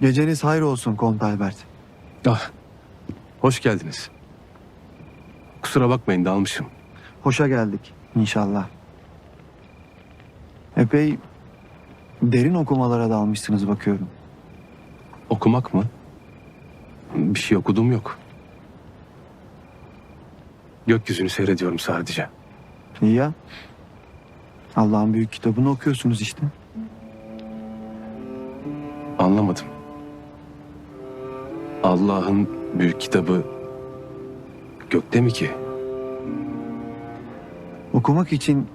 Geceniz hayır olsun Kont Albert. Ah, hoş geldiniz. Kusura bakmayın dalmışım. Hoşa geldik inşallah. Epey derin okumalara dalmışsınız bakıyorum. Okumak mı? Bir şey okudum yok. Gökyüzünü seyrediyorum sadece. İyi ya. Allah'ın büyük kitabını okuyorsunuz işte. Anlamadım. Allah'ın büyük kitabı gökte mi ki? Okumak için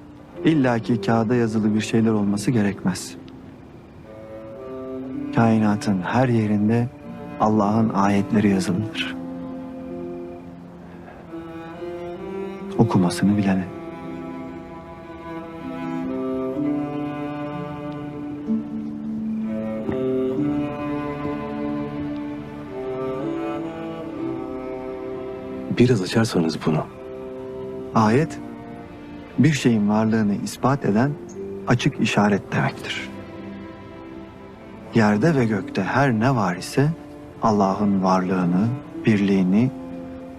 illaki kağıda yazılı bir şeyler olması gerekmez. Kainatın her yerinde Allah'ın ayetleri yazılıdır. Okumasını bilene. Biraz açarsanız bunu. Ayet, bir şeyin varlığını ispat eden açık işaret demektir. Yerde ve gökte her ne var ise Allah'ın varlığını, birliğini,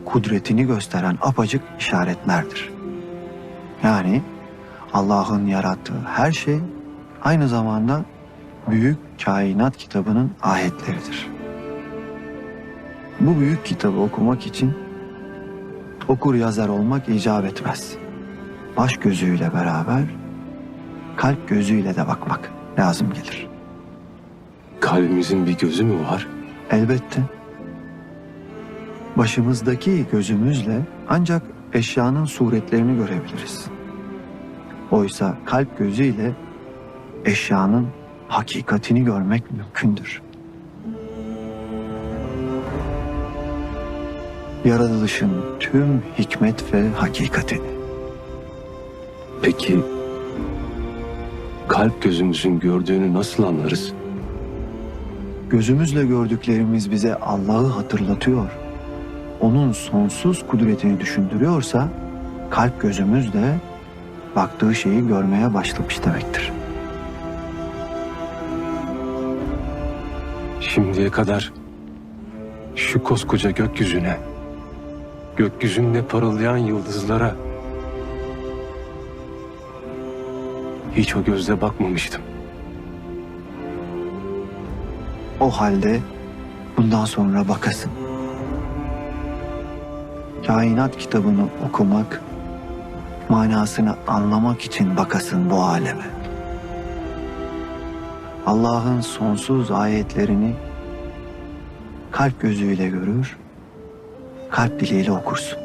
kudretini gösteren apacık işaretlerdir. Yani Allah'ın yarattığı her şey aynı zamanda büyük kainat kitabının ayetleridir. Bu büyük kitabı okumak için okur yazar olmak icap etmez. Baş gözüyle beraber kalp gözüyle de bakmak lazım gelir. Kalbimizin bir gözü mü var? Elbette. Başımızdaki gözümüzle ancak eşyanın suretlerini görebiliriz. Oysa kalp gözüyle eşyanın hakikatini görmek mümkündür. Yaratılışın tüm hikmet ve hakikatini. Peki kalp gözümüzün gördüğünü nasıl anlarız? Gözümüzle gördüklerimiz bize Allah'ı hatırlatıyor. Onun sonsuz kudretini düşündürüyorsa kalp gözümüz de baktığı şeyi görmeye başlamış demektir. Şimdiye kadar şu koskoca gökyüzüne, gökyüzünde parıldayan yıldızlara hiç o gözle bakmamıştım. O halde bundan sonra bakasın. Kainat kitabını okumak, manasını anlamak için bakasın bu aleme. Allah'ın sonsuz ayetlerini kalp gözüyle görür, kalp diliyle okursun.